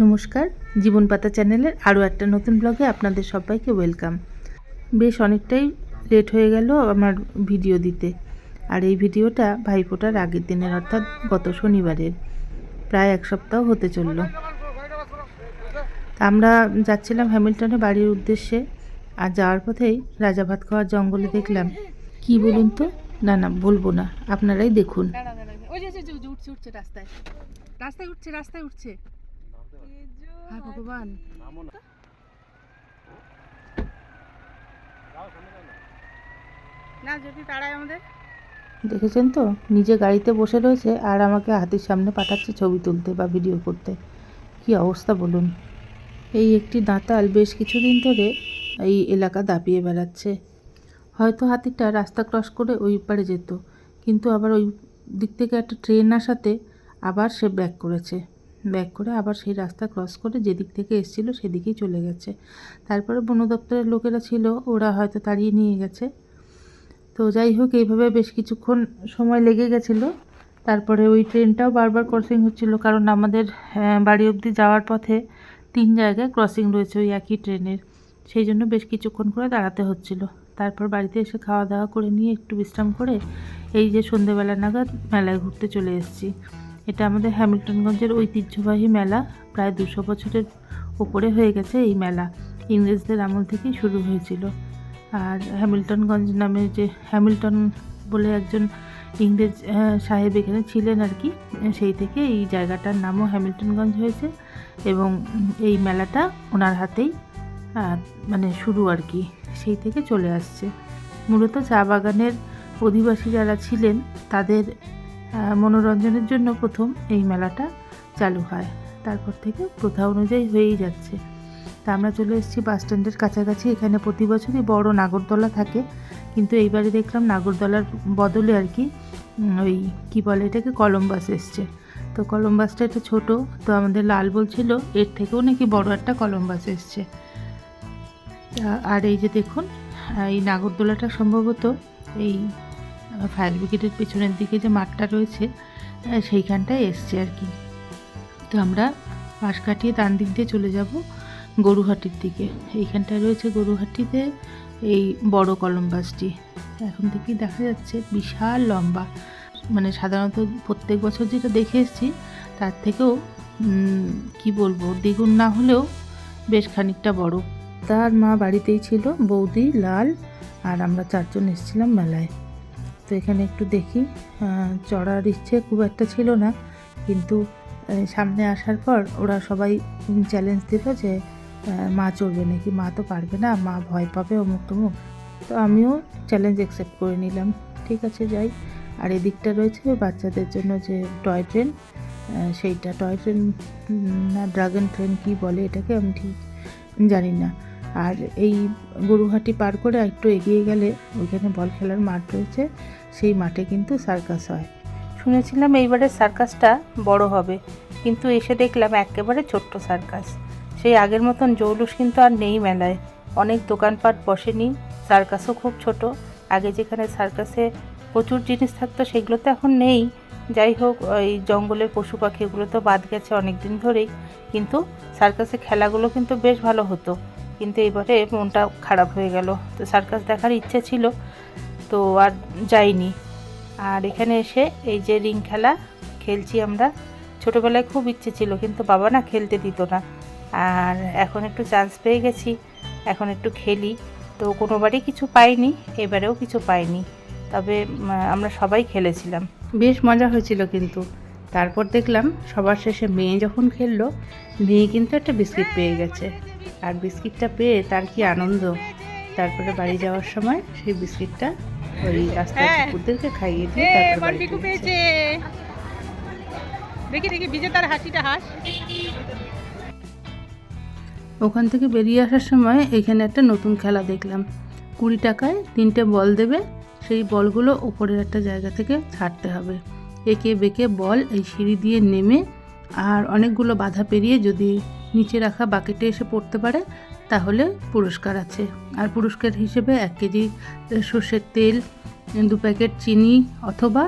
নমস্কার, জীবন পাতা চ্যানেলের আরও একটা নতুন ব্লগে আপনাদের সবাইকে ওয়েলকাম বেশ অনেকটাই লেট হয়ে গেল আমার ভিডিও দিতে। আর এই ভিডিওটা ভাইফোঁটার আগের দিনের, অর্থাৎ গত শনিবারের। প্রায় এক সপ্তাহ হতে চলল। আমরা যাচ্ছিলাম হ্যামিল্টনে বাড়ির উদ্দেশ্যে। আর যাওয়ার পথেই রাজা ভাত খাওয়ার জঙ্গলে দেখলাম। কি বলুন তো? না না, বলব না। আপনারাই দেখুন। রাস্তায়। রাস্তায় উঠছে রাস্তায় উঠছে। হায় ভগবান। না যদি তাড়ায় আমাদের। দেখেছেন তো? নিজে গাড়িতে বসে রয়েছে আর আমাকে হাতির সামনে পাঠাচ্ছে ছবি তুলতে বা ভিডিও করতে। কি অবস্থা বলুন। এই একটি দাঁতাল বেশ কিছুদিন ধরে এই এলাকা দাপিয়ে বেড়াচ্ছে। হয়তো হাতিটা রাস্তা ক্রস করে ওই পারে যেত কিন্তু আবার ওই দিক থেকে একটা ট্রেন আসাতে আবার সে ব্যাক করেছে। ব্যাক করে আবার সেই রাস্তা ক্রস করে যেদিক থেকে এসেছিল সেদিকেই চলে গেছে। তারপরে বন দপ্তরের লোকেরা ছিল, ওরা হয়তো তাড়িয়ে নিয়ে গেছে। তো যাই হোক, এইভাবে বেশ কিছুক্ষণ সময় লেগে গেছিল। তারপরে ওই ট্রেনটাও বারবার ক্রসিং হচ্ছিল, কারণ আমাদের বাড়ি অবধি যাওয়ার পথে তিন জায়গায় ক্রসিং রয়েছে ওই একই ট্রেনের। সেই জন্য বেশ কিছুক্ষণ করে দাঁড়াতে হচ্ছিল। তারপর বাড়িতে এসে খাওয়া দাওয়া করে নিয়ে একটু বিশ্রাম করে এই যে সন্ধেবেলা নাগাদ মেলায় ঘুরতে চলে এসেছি। এটা আমাদের হ্যামিল্টনগঞ্জের ঐতিহ্যবাহী মেলা। প্রায় দুশো বছরের ওপরে হয়ে গেছে এই মেলা। ইংরেজদের আমল থেকেই শুরু হয়েছিল। আর হ্যামিল্টনগঞ্জ নামে যে হ্যামিল্টন বলে একজন ইংরেজ সাহেব এখানে ছিলেন আর কি, সেই থেকে এই জায়গাটার নামও হ্যামিল্টনগঞ্জ হয়েছে এবং এই মেলাটা ওনার হাতেই মানে শুরু আর কি, সেই থেকে চলে আসছে। মূলত চা বাগানের অধিবাসী যারা ছিলেন তাদের মনোরঞ্জনের জন্য প্রথম এই মেলাটা চালু হয়। তারপর থেকে প্রথা অনুযায়ী হয়েই যাচ্ছে। তা আমরা চলে এসেছি বাস স্ট্যান্ডের কাছাকাছি। এখানে প্রতি বছরই বড় নাগরদোলা থাকে। কিন্তু এইবারে দেখলাম নাগরদোলার বদলে আর কি ওই কি বলে এটাকে কলম্বাস এসছে। তো কলম্বাসটা একটু ছোটো। তো আমাদের লাল বলছিল, এর থেকেও নাকি বড় একটা কলম্বাস এসছে। আর এই যে দেখুন এই নাগরদোলাটা সম্ভবত এই ফায়ার ব্রিগেডের পেছনের দিকে যে মাঠটা রয়েছে সেইখানটায় এসছে আর কি। তো আমরা পাশ কাটিয়ে ডান দিক দিয়ে চলে যাব গরুহাটির দিকে। এইখানটায় রয়েছে গরুহাটিতে এই বড় কলম্বাসটি। এখন থেকেই দেখা যাচ্ছে বিশাল লম্বা। মানে সাধারণত প্রত্যেক বছর যেটা দেখে এসেছি, তার থেকেও কি বলব, দ্বিগুণ না হলেও বেশ খানিকটা বড়। তার মা বাড়িতেই ছিল, বৌদি, লাল, আর আমরা চারজন এসেছিলাম মেলায়। তো এখানে একটু দেখি। চড়ার ইচ্ছে খুব একটা ছিল না। কিন্তু সামনে আসার পর ওরা সবাই চ্যালেঞ্জ দিল যে মা চড়বে নাকি? মা তো পারবে না, মা ভয় পাবে অমুক তমুক। তো আমিও চ্যালেঞ্জ অ্যাকসেপ্ট করে নিলাম। ঠিক আছে, যাই। আর এদিকটা রয়েছে বাচ্চাদের জন্য যে টয় ট্রেন সেইটা টয় ট্রেন না ড্রাগন ট্রেন কি বলে এটাকে আমি ঠিক জানি না। আর এই গরুহাটি পার করে একটু এগিয়ে গেলে ওইখানে বল খেলার মাঠ রয়েছে, সেই মাঠে কিন্তু সার্কাস হয়। শুনেছিলাম এইবারে সার্কাসটা বড় হবে, কিন্তু এসে দেখলাম একেবারে ছোট্ট সার্কাস। সেই আগের মতন জৌলুস কিন্তু আর নেই মেলায়, অনেক দোকানপাট বসেনি, সার্কাসও খুব ছোট। আগে যেখানে সার্কাসে প্রচুর জিনিস থাকতো সেগুলো তো এখন নেই। যাই হোক, ওই জঙ্গলের পশু পাখি এগুলো তো বাদ গেছে অনেক দিন ধরেই, কিন্তু সার্কাসে খেলাগুলো কিন্তু বেশ ভালো হতো। কিন্তু এবারে মনটা খারাপ হয়ে গেল। তো সার্কাস দেখার ইচ্ছে ছিল, তো আর যাইনি। আর এখানে এসে এই যে রিং খেলা খেলছি আমরা, ছোটোবেলায় খুব ইচ্ছে ছিল, কিন্তু বাবা না খেলতে দিত না। আর এখন একটু চান্স পেয়ে গেছি, এখন একটু খেলি। তো কোনোবারই কিছু পাইনি, এবারেও কিছু পাইনি। তবে আমরা সবাই খেলেছিলাম। বেশ মজা হয়েছিল কিন্তু। তারপর দেখলাম সবার শেষে মেয়ে যখন খেললো মেয়ে কিন্তু একটা বিস্কিট পেয়ে গেছে। আর বিস্কিটটা পেয়ে তার কি আনন্দ? তারপরে বাড়ি যাওয়ার সময় সেই বিস্কিটটা ওই রাস্তার হ্যাঁ। কুকুরদেরকে খাইয়ে দিয়ে ফিরেছে। পেয়েছে। দেখি দেখি বিজেতার হাসিটা হাস। ওখান থেকে বেরিয়ে আসার সময় এখানে একটা নতুন খেলা দেখলাম। কুড়ি টাকায় তিনটে বল দেবে সেই বলগুলো ওপরের একটা জায়গা থেকে ছাড়তে হবে। একে বেঁকে বল এই সিঁড়ি দিয়ে নেমে আর অনেকগুলো বাধা পেরিয়ে যদি নিচে রাখা বাকেটে এসে পড়তে পারে, তাহলে পুরস্কার আছে। আর পুরস্কার হিসেবে এক কেজি সর্ষের তেল দু প্যাকেট চিনি অথবা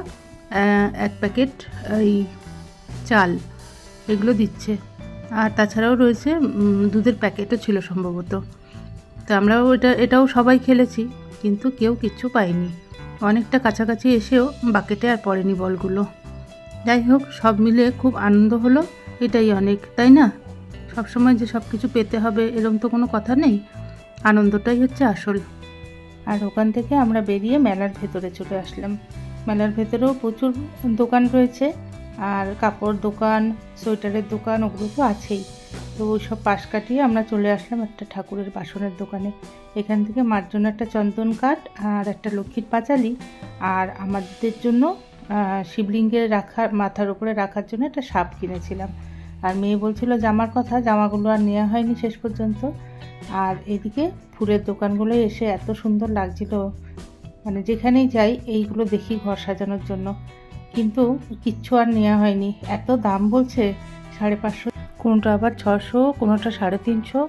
এক প্যাকেট, এই, চাল এগুলো দিচ্ছে। আর তাছাড়াও রয়েছে দুধের প্যাকেটও ছিল সম্ভবত। তো আমরাও এটা, এটাও সবাই খেলেছি, কিন্তু কেউ কিচ্ছু পাইনি অনেকটা কাছাকাছি এসেও বাকেটে আর পড়েনি বলগুলো। যাই হোক, সব মিলে খুব আনন্দ হলো, এটাই অনেক, তাই না? সবসময় যে সব কিছু পেতে হবে এরকম তো কোনো কথা নেই। আনন্দটাই হচ্ছে আসল। আর ওখান থেকে আমরা বেরিয়ে মেলার ভেতরে চলে আসলাম। মেলার ভেতরেও প্রচুর দোকান রয়েছে, আর কাপড় দোকান, সোয়েটারের দোকান, ওগুলো তো আছেই। তো ওই সব পাশ কাটিয়ে আমরা চলে আসলাম একটা ঠাকুরের বাসনের দোকানে। এখান থেকে মার জন্য একটা চন্দন কাঠ আর একটা লক্ষ্মীর পাঁচালি আর আমাদের জন্য শিবলিঙ্গের রাখার মাথার উপরে রাখার জন্য একটা সাপ কিনেছিলাম। আর মেয়ে বলছিল, জামার কথা, জামাগুলো আর নেওয়া হয়নি শেষ পর্যন্ত। আর এদিকে ফুলের দোকানগুলো এসে এত সুন্দর লাগছিল। মানে যেখানেই যাই, এইগুলো দেখি ঘর সাজানোর জন্য। কিন্তু কিচ্ছু আর নেওয়া হয়নি। এত দাম বলছে, সাড়ে পাঁচশো কোনোটা আবার ছশো, কোনোটা সাড়ে তিনশো,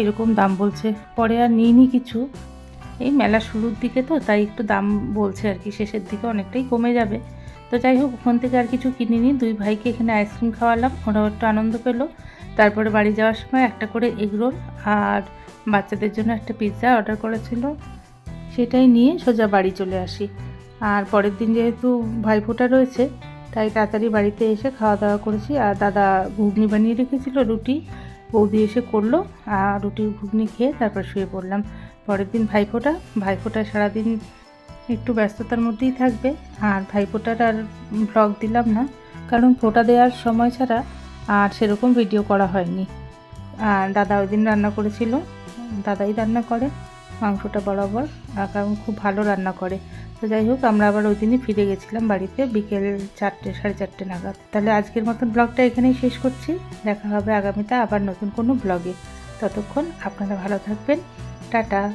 এরকম দাম বলছে। পরে আর নিইনি কিছু। এই মেলা শুরুর দিকে তো, তাই একটু দাম বলছে আর কি, শেষের দিকে অনেকটাই কমে যাবে। তো যাই হোক, ওখান থেকে আর কিছু কিনিনি। দুই ভাইকে এখানে আইসক্রিম খাওয়ালাম, ওরাও একটু আনন্দ পেল। তারপরে বাড়ি যাওয়ার সময় একটা করে এগরোল আর বাচ্চাদের জন্য একটা পিৎজা অর্ডার করেছিল। সেটাই নিয়ে সোজা বাড়ি চলে আসি। আর পরের দিন যেহেতু ভাইফোঁটা রয়েছে তাই তাড়াতাড়ি বাড়িতে এসে খাওয়া দাওয়া করেছি। আর দাদা ঘুগনি বানিয়ে রেখেছিল, রুটি। বৌদি এসে করল, আর রুটি ঘুগনি খেয়ে তারপর শুয়ে পড়লাম। পরের দিন ভাইফোঁটা। ভাইফোঁটায় সারাদিন একটু ব্যস্ততার মধ্যেই থাকবে। আর ভাইফোঁটার আর ব্লগ দিলাম না, কারণ ফোঁটা দেওয়ার সময় ছাড়া আর সেরকম ভিডিও করা হয়নি। আর দাদা ওই দিন রান্না করেছিল। দাদাই রান্না করে। মাংসটা বরাবর কারণ খুব ভালো রান্না করে। তো যাই হোক, আমরা আবার ওই দিনই ফিরে গেছিলাম বাড়িতে বিকেল চারটে, সাড়ে চারটে নাগাদ। তাহলে আজকের মতন ব্লগটা এখানেই শেষ করছি। দেখা হবে আগামীতে আবার নতুন কোনো ব্লগে। ততক্ষণ আপনারা ভালো থাকবেন। টাটা।